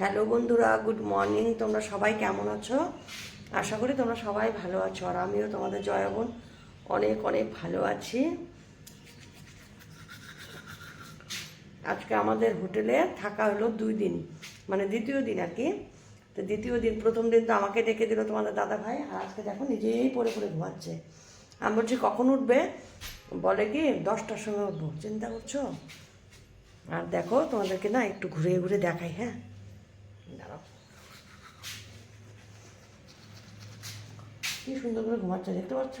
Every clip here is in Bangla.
হ্যালো বন্ধুরা, গুড মর্নিং। তোমরা সবাই কেমন আছো? আশা করি তোমরা সবাই ভালো আছো, আর আমিও তোমাদের জয়া বোন, অনেক অনেক ভালো আছি। আজকে আমাদের হোটেলে থাকা হলো দুই দিন মানে দ্বিতীয় দিন আর কি। তো দ্বিতীয় দিন, প্রথম দিন তো আমাকে ডেকে দিল তোমাদের দাদা ভাই, আর আজকে দেখো নিজেই পরে পরে ঘুমাচ্ছে। আমি বলছি, কখন উঠবে? বলে কি, দশটার সময় উঠবো। চিন্তা করছ? আর দেখো তোমাদেরকে না একটু ঘুরে ঘুরে দেখাই হ্যাঁ? দাঁড়াও। কি সুন্দর করে ঘুমাচ্ছে দেখতে পাচ্ছ?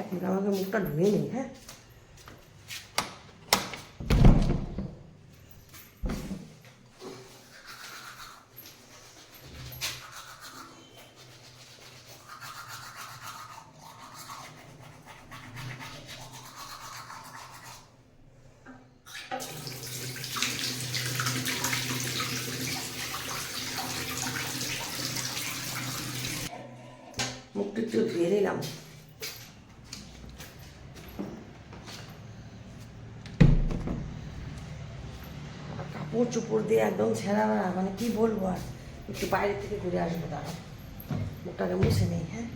এক মিনিট আমাকে মুখটা ধুয়ে নিই হ্যাঁ মুখটা একটু ধুয়ে নিলাম কাপড় চোপড় দিয়ে একদম ছেঁড়া বেড়া মানে কি বলব আর? একটু বাইরে থেকে ঘুরে আসব, দাঁড়াও। মুখটাকে মুছে নেই হ্যাঁ?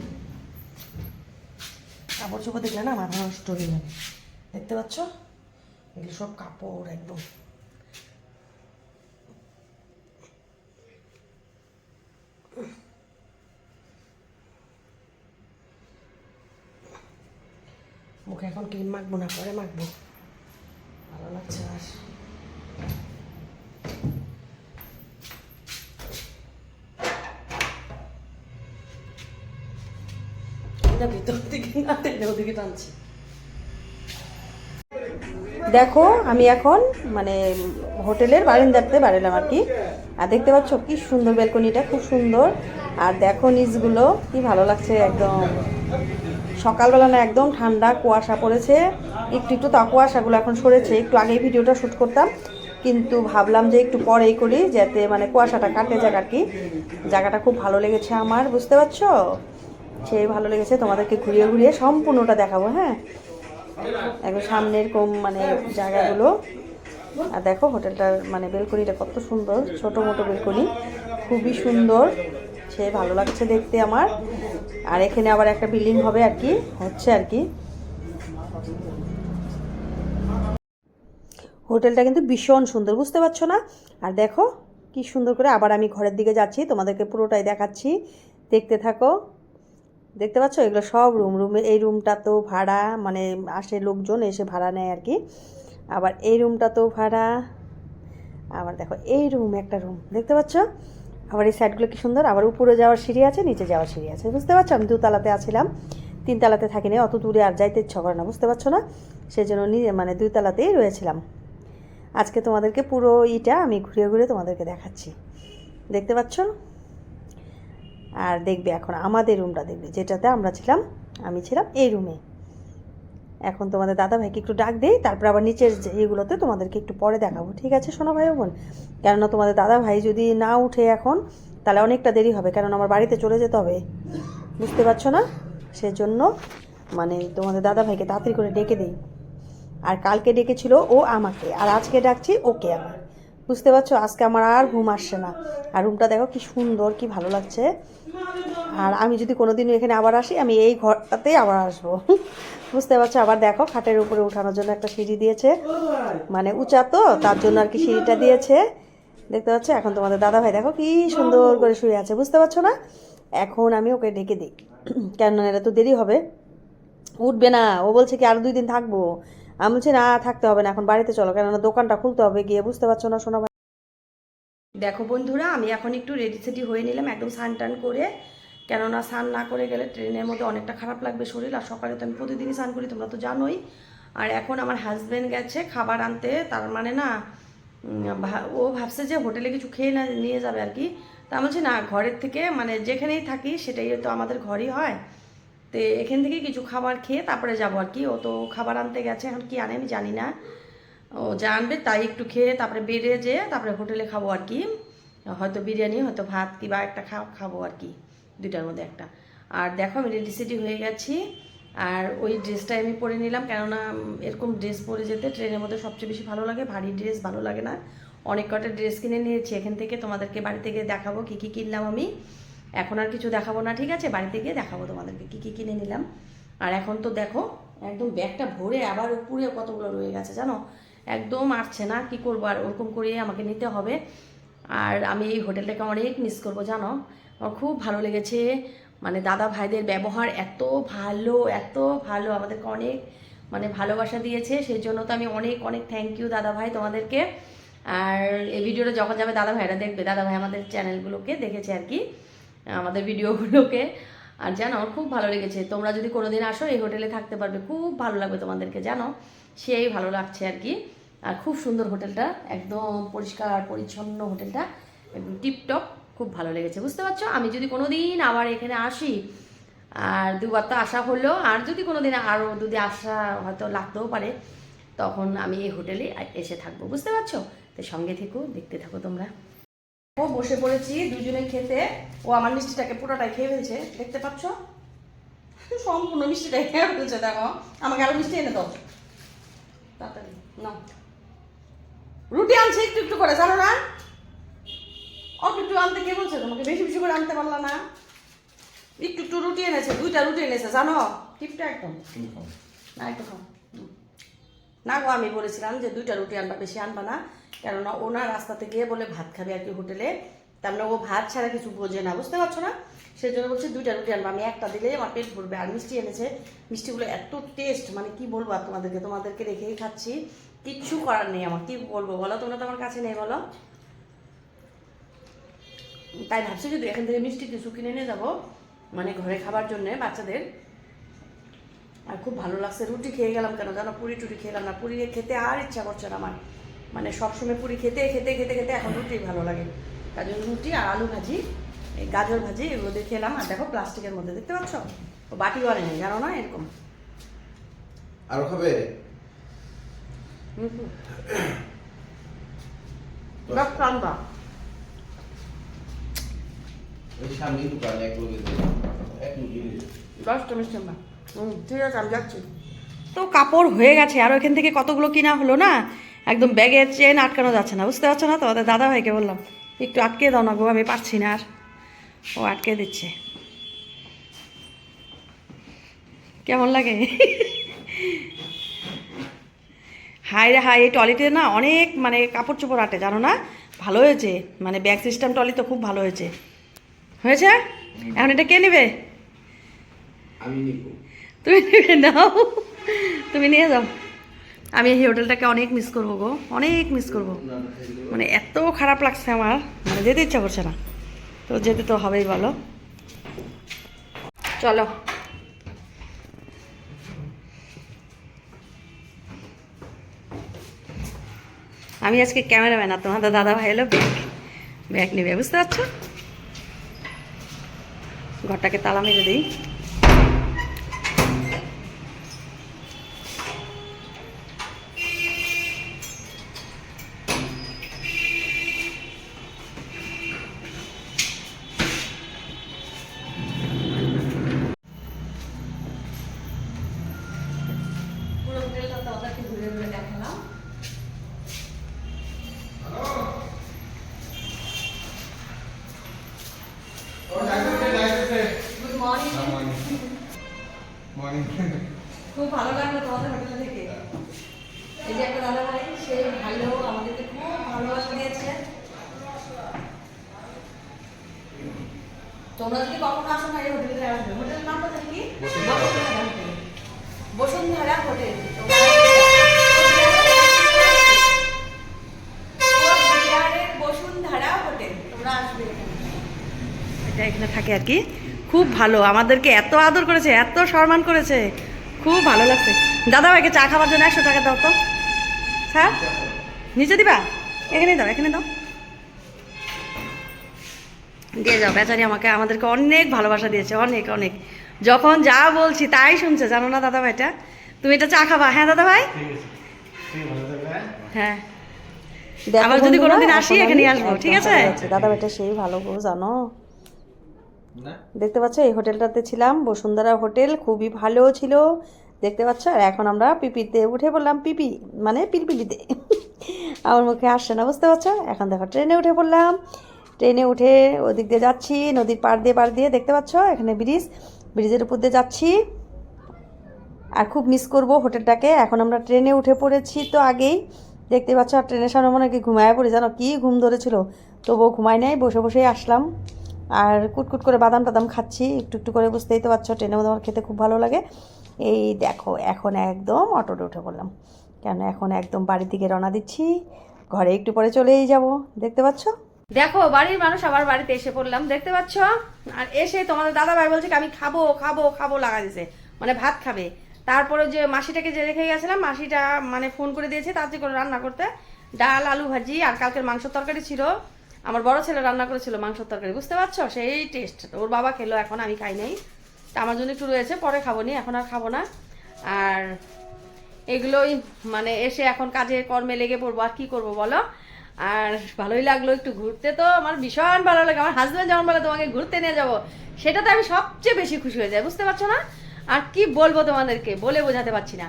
কাপড় চোপড় দেখলে না মাথা নষ্ট হয়ে যাবে দেখতে পাচ্ছ? এগুলো সব কাপড়, একদম। মুখে এখন ক্রিম মাখবো না, পরে মাখবো। ভালো লাগছে আর দেখো, আমি এখন মানে হোটেলের বারান্দাতে বাড়ালাম আর কি। আর দেখতে পাচ্ছ কি সুন্দর ব্যালকনিটা খুব সুন্দর। আর দেখো নিজগুলো কি ভালো লাগছে একদম। সকালবেলা না একদম ঠান্ডা, কুয়াশা পড়েছে। একটু একটু তা কুয়াশাগুলো এখন সরেছে। একটু আগেই ভিডিওটা শ্যুট করতাম। কিন্তু ভাবলাম যে একটু পরেই করি, যাতে মানে কুয়াশাটা কাটে যাক আর কি। জায়গাটা খুব ভালো লেগেছে আমার, বুঝতে পারছ? সেই ভালো লেগেছে, তোমাদেরকে ঘুরিয়ে ঘুরিয়ে সম্পূর্ণটা দেখাবো হ্যাঁ? একদম সামনের কম মানে জায়গাগুলো। আর দেখো, হোটেলটার মানে বেলকনিটা কত সুন্দর, ছোট মোটো বেলকনি। খুবই সুন্দর। সে ভালো লাগছে দেখতে আমার। আর এখানে আবার একটা বিল্ডিং হবে আর কি, হচ্ছে আর কি। হোটেলটা কিন্তু ভীষণ সুন্দর, বুঝতে পারছ না? আর দেখো, কি সুন্দর করে আবার আমি ঘরের দিকে যাচ্ছি, তোমাদেরকে পুরোটাই দেখাচ্ছি। দেখতে থাকো। দেখতে পাচ্ছ? এগুলো সব রুম, রুমে, এই রুমটা তো ভাড়া মানে আসে লোকজন এসে ভাড়া নেয় আর কি। আবার এই রুমটা তো ভাড়া। আবার দেখো, এই রুম, একটা রুম, দেখতে পাচ্ছ? আবার এই সাইডগুলো কি সুন্দর? আবার উপরে যাওয়ার সিঁড়ি আছে, নিচে যাওয়ার সিঁড়ি আছে। বুঝতে পারছ? আমি দুতলাতে আছিলাম, তিনতলাতে থাকিনি, অত দূরে আর যাইতে ইচ্ছা করে না, বুঝতে পারছ না? সেই জন্য নিয়ে মানে দুইতলাতেই রয়েছিলাম। আজকে তোমাদেরকে পুরো ইটা আমি ঘুরে ঘুরে তোমাদেরকে দেখাচ্ছি। দেখতে পাচ্ছ? আর দেখবে এখন আমাদের রুমটা দেখবে, যেটাতে আমরা ছিলাম, আমি ছিলাম এই রুমে এখন তোমাদের দাদা ভাইকে একটু ডাক দেই, তারপর আবার নিচের যে ইয়েগুলোতে তোমাদেরকে একটু পরে দেখাবো, ঠিক আছে শোনো ভাই বোন? কেননা তোমাদের দাদা ভাই যদি না উঠে এখন, তাহলে অনেকটা দেরি হবে কারণ আমার বাড়িতে চলে যেতে হবে। বুঝতে পারছ না? সেজন্য মানে তোমাদের দাদা ভাইকে তাড়াতাড়ি করে ডেকে দিই। আর কালকে ডেকেছিল ও আমাকে, আর আজকে ডাকছি ওকে আমার বুঝতে পারছ? আজকে আমার আর ঘুম আসছে না। আর রুমটা দেখো কি সুন্দর, কি ভালো লাগছে। আর আমি যদি কোনোদিনও এখানে আবার আসি, আমি এই ঘরটাতেই আবার আসব। বুঝতে পারছ? আবার দেখো, খাটের উপরে উঠানোর জন্য একটা সিঁড়ি দিয়েছে। মানে উঁচা তো, তার জন্য আর কি সিঁড়িটা দিয়েছে। দেখতে পাচ্ছ? এখন তোমাদের দাদা ভাই দেখো কি সুন্দর করে শুয়ে আছে, বুঝতে পারছ না? এখন আমি ওকে ডেকে দিই। কেন এটা তো দেরি হবে। উঠবে না, ও বলছে কি আরও দুই দিন থাকব। আমি বলছি, না, থাকতে হবে না, এখন বাড়িতে চলো। কেননা দোকানটা খুলতে হবে গিয়ে, বুঝতে পারছ না শোনা দেখো বন্ধুরা, আমি এখন একটু রেডি সেডি হয়ে নিলাম, একদম স্নান টান করে। কেননা স্নান না করে গেলে ট্রেনের মধ্যে অনেকটা খারাপ লাগবে শরীর, আর সকালে তো আমি প্রতিদিনই স্নান করি, তোমরা তো জানোই। আর এখন আমার হাজব্যান্ড গেছে খাবার আনতে, তার মানে না ও ভাবছে যে হোটেলে কিছু খেয়ে না, নিয়ে যাবে আর কি। তা বলছি, না, ঘরের থেকে মানে যেখানেই থাকি, সেটাই তো আমাদের ঘরই হয়। তো এখান থেকে কিছু খাবার খেয়ে তারপরে যাব আর কি। ও তো খাবার আনতে গেছে, এখন কি আনে আমি জানি না। ও যা আনবে তাই একটু খেয়ে, তারপরে বেড়ে যেয়ে তারপরে হোটেলে খাব আর কি। হয়তো বিরিয়ানি, হয়তো ভাত, কিবা একটা খা, খাব আর কি। দুইটার মধ্যে একটা। আর দেখো আমি রেডি সেডি হয়ে গেছি। আর ওই ড্রেসটাই আমি পরে নিলাম। কেননা এরকম ড্রেস পরে যেতে ট্রেনের মধ্যে সবচেয়ে বেশি ভালো লাগে। ভারী ড্রেস ভালো লাগে না। অনেক কটা ড্রেস কিনে নিয়েছি। এখান থেকে তোমাদেরকে বাড়ি থেকে দেখাবো কী কী কিনলাম আমি। এখন আর কিছু দেখাবো না, ঠিক আছে? বাড়িতে গিয়ে দেখাবো তোমাদেরকে কী কী কিনে নিলাম। আর এখন তো দেখো, একদম ব্যাগটা ভরে আবার উপরে কতগুলো রয়ে গেছে জানো? একদম আসছে না। কি করব? আর ওরকম করিয়ে আমাকে নিতে হবে। আর আমি এই হোটেলটাকে অনেক মিস করব, জানো? আমার খুব ভালো লেগেছে। মানে দাদা ভাইদের ব্যবহার এত ভালো এত ভালো, আমাদেরকে অনেক মানে ভালোবাসা দিয়েছে। সেই জন্য তো আমি অনেক অনেক থ্যাংক ইউ দাদা ভাই তোমাদেরকে। আর এই ভিডিওটা যখন যাবে, দাদা ভাইরা দেখবে। দাদা ভাই আমাদের চ্যানেলগুলোকে দেখেছে আর কি, আমাদের ভিডিওগুলোকে। আর জানো, আমার খুব ভালো লেগেছে। তোমরা যদি কোনোদিন আসো, এই হোটেলে থাকতে পারবে। খুব ভালো লাগবে তোমাদেরকে, জানো? সেই ভালো লাগছে আর কি। আর খুব সুন্দর হোটেলটা, একদম পরিষ্কার, পরিচ্ছন্ন হোটেলটা, একদম টিপটপ, খুব ভালো লেগেছে, বুঝতে পারছ? আমি যদি কোনো দিন আবার এখানে আসি, আর দুবার তো আসা হলো, আর যদি কোনো দিন আরও যদি আসা হয়তো লাগতেও পারে, তখন আমি এই হোটেলে এসে থাকব, বুঝতে পারছ? তো সঙ্গে থেকো, দেখতে থাকো তোমরা। ও বসে পড়েছি দুজনে খেতে, ও আমার মিষ্টিটাকে পুরোটাই খেয়ে ফেলছে, দেখতে পাচ্ছ? সম্পূর্ণ মিষ্টিটাই খেয়ে ফেলছে, দেখো। আমাকে আরও মিষ্টি এনে দাও। তাড়াতাড়ি, নাও। রুটি আনছে একটু একটু করে জানো না? অল্প একটু আনতে কে বলছে তোমাকে? বেশি বেশি করে আনতে পারলা না। একটু একটু রুটি এনেছে দুইটা রুটি এনেছে জানো? টিপটা একদম। না একটু খাও। না গো আমি বলেছিলাম যে দুইটা রুটি আনবা বেশি আনবা না। কেননা ওনার রাস্তাতে গিয়ে বলে ভাত খাবে আর কি হোটেলে। তার মানে ও ভাত ছাড়া কিছু বোঝে না বুঝতে পারছ না? সেই জন্য বলছে দুইটা রুটি আনবা। আমি একটা দিলেই আমার পেট ভরবে। আর মিষ্টি এনেছে। মিষ্টিগুলো এত টেস্ট মানে কি বলব আর তোমাদেরকে? তোমাদেরকে রেখেই খাচ্ছি। কিচ্ছু করার নেই আমার। কি বলব বলো? তোমরা তো আমার কাছে নেই, বলো? তাই ভাবছি যদি এখান থেকে মিষ্টি কিছু কিনে নিয়ে যাব মানে ঘরে খাবার জন্যে বাচ্চাদের। আর খুব ভালো লাগছে, রুটি খেয়ে গেলাম কেন জানো? পুরি টুরি খেলাম না। পুরি খেতে আর ইচ্ছা করছে না আমার। মানে সবসময় পুরি খেতে খেতে খেতে খেতে এখন রুটি ভালো লাগে। তার জন্য রুটি আর আলু ভাজি, এই গাজর ভাজি, এগুলো দিয়ে খেলাম। আর দেখো প্লাস্টিকের মধ্যে, দেখতে পাচ্ছ? ও বাটি করে নেই জানো না, এরকম। আরও খাবে? রস টানবা। ওই সামনে দোকান এক লোকে এক লোকে দশটা মিষ্টি হুম ঠিক আছে আমি যাচ্ছি। তো কাপড় হয়ে গেছে আর ওইখান থেকে কতগুলো কিনা হলো না? একদম ব্যাগের চেন আটকানো যাচ্ছে না বুঝতে পারছ না? তো দাদা ভাইকে বললাম একটু আটকে দাও না গো আমি পারছি না আর। ও আটকে দিচ্ছে। কেমন লাগে? হাই রে হাই এই টয়লেটে না অনেক মানে কাপড় চোপড় আটে জানো না? ভালো হয়েছে। মানে ব্যাগ সিস্টেম টলি তো খুব ভালো হয়েছে। হয়েছে? এখন এটা কে নেবে? তুমি নেবে নাও। তুমি নিয়ে যাও। আমি এই হোটেলটাকে অনেক মিস করব গো অনেক মিস করব। মানে এত খারাপ লাগছে আমার মানে যেতে ইচ্ছা করছে না। তো যেতে তো হবেই বলো। চলো। আমি আজকে ক্যামেরাম্যান, আর তোমাদের দাদা ভাই এলো ব্যাগ। ব্যাগ নেবে, বুঝতে পারছ? ঘরটাকে তালা মেরে দিই। খুব ভালো লাগল তোমাদের হোটেল থেকে। এই যে একটা দাদা ভাই সে ভালো আমাদেরকে খুব ভালোবাসা দিয়েছে। তোমরা যদি কখনো আসো না এই হোটেলে আসবে। হোটেলের নামটা জানি কি? বসুন্ধরা হোটেল। বসুন্ধরা হোটেল। তোমরা কোচবিহারের বসুন্ধরা হোটেল। তোমরা আসবে। এটা এখানে থাকে আর কি। খুব ভালো আমাদেরকে এত আদর করেছে এত সম্মান করেছে। খুব ভালো লাগছে। দাদা ভাইকে চা খাওয়ার জন্য একশো টাকা দাও তো। স্যার নিচে দিবা? এখানে দাও এখানে দাও। দিয়ে যাও বেচারি আমাকে আমাদেরকে অনেক ভালোবাসা দিয়েছে অনেক অনেক। যখন যা বলছি তাই শুনছে জানো না দাদা ভাইটা? তুমি এটা চা খাবা হ্যাঁ দাদা ভাই? হ্যাঁ। আবার যদি কোনোদিন আসি এখানে আসব ঠিক আছে? দাদা বেটা সেই ভালো জানো? দেখতে পাচ্ছ, এই হোটেলটাতে ছিলাম, বসুন্ধরা হোটেল, খুবই ভালো ছিল, দেখতে পাচ্ছ? আর এখন আমরা পিপিতে উঠে পড়লাম, পিপি মানে পিলপিলিতে। আমার মুখে আসছে না, বুঝতে পারছ? এখন দেখো, ট্রেনে উঠে পড়লাম। ট্রেনে উঠে ওদিক দিয়ে যাচ্ছি, নদীর পাড় দিয়ে পাড় দিয়ে, দেখতে পাচ্ছ? এখানে ব্রিজ, ব্রিজের উপর দিয়ে যাচ্ছি। আর খুব মিস করব হোটেলটাকে। এখন আমরা ট্রেনে উঠে পড়েছি তো আগেই। দেখতে পাচ্ছ? আর ট্রেনের সামনে মনে কি ঘুমায় পড়ি, জানো? কি ঘুম ধরেছিল? তবুও ঘুমাই নাই, বসে বসেই আসলাম। আর কুটকুট করে বাদাম টাদাম খাচ্ছি, একটু একটু করে বুঝতেই তো পারছ মধ্যে আমার খেতে খুব ভালো লাগে। এই দেখো, এখন একদম অটোতে উঠে পড়লাম। কেন, এখন একদম বাড়ির দিকে রওনা দিচ্ছি, ঘরে একটু পরে চলেই যাব। দেখতে পাচ্ছ? দেখো, বাড়ির মানুষ আবার বাড়িতে এসে পড়লাম, দেখতে পাচ্ছ? আর এসে তোমাদের দাদা ভাই বলছে আমি খাব খাব খাব, লাগা দিছে। মানে ভাত খাবে। তারপরে যে মাসিটাকে যে রেখে গেছিলাম, মাসিটা মানে ফোন করে দিয়েছে, তাড়াতাড়ি করে রান্না করতে। ডাল, আলু ভাজি আর কালকের মাংস তরকারি ছিল। আমার বড় ছেলে রান্না করেছিল মাংস তরকারি, বুঝতে পারছ? সেই টেস্ট ওর বাবা খেলো, এখন আমি খাই নাই। তা আমার জন্য একটু রয়েছে, পরে খাব নি, এখন আর খাব না। আর এগুলোই মানে এসে এখন কাজে কর্মে লেগে পড়ব, আর কি করব বলো? আর ভালোই লাগল একটু ঘুরতে তো, আমার ভীষণ ভালো লাগে। আমার হাজব্যান্ড যেমন বলে তোমাকে ঘুরতে নিয়ে যাব, সেটাতে আমি সবচেয়ে বেশি খুশি হয়ে যাই, বুঝতে পারছ না? আর কি বলব তোমাদেরকে, বলে বোঝাতে পারছি না।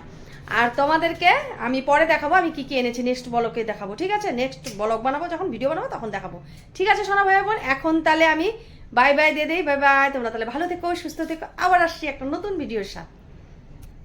আর তোমাদেরকে আমি পরে দেখাবো, আমি কি কি এনেছি নেক্সট ব্লকে দেখাবো, ঠিক আছে? নেক্সট ব্লগ বানাবো, যখন ভিডিও বানাবো তখন দেখাবো। ঠিক আছে, সোনা ভাই বোন? এখন তাহলে আমি বাই বাই দিয়ে দিই বাই বাই তোমরা তাহলে ভালো থেকো, সুস্থ থেকো। আবার আসছি একটা নতুন ভিডিওর সাথে।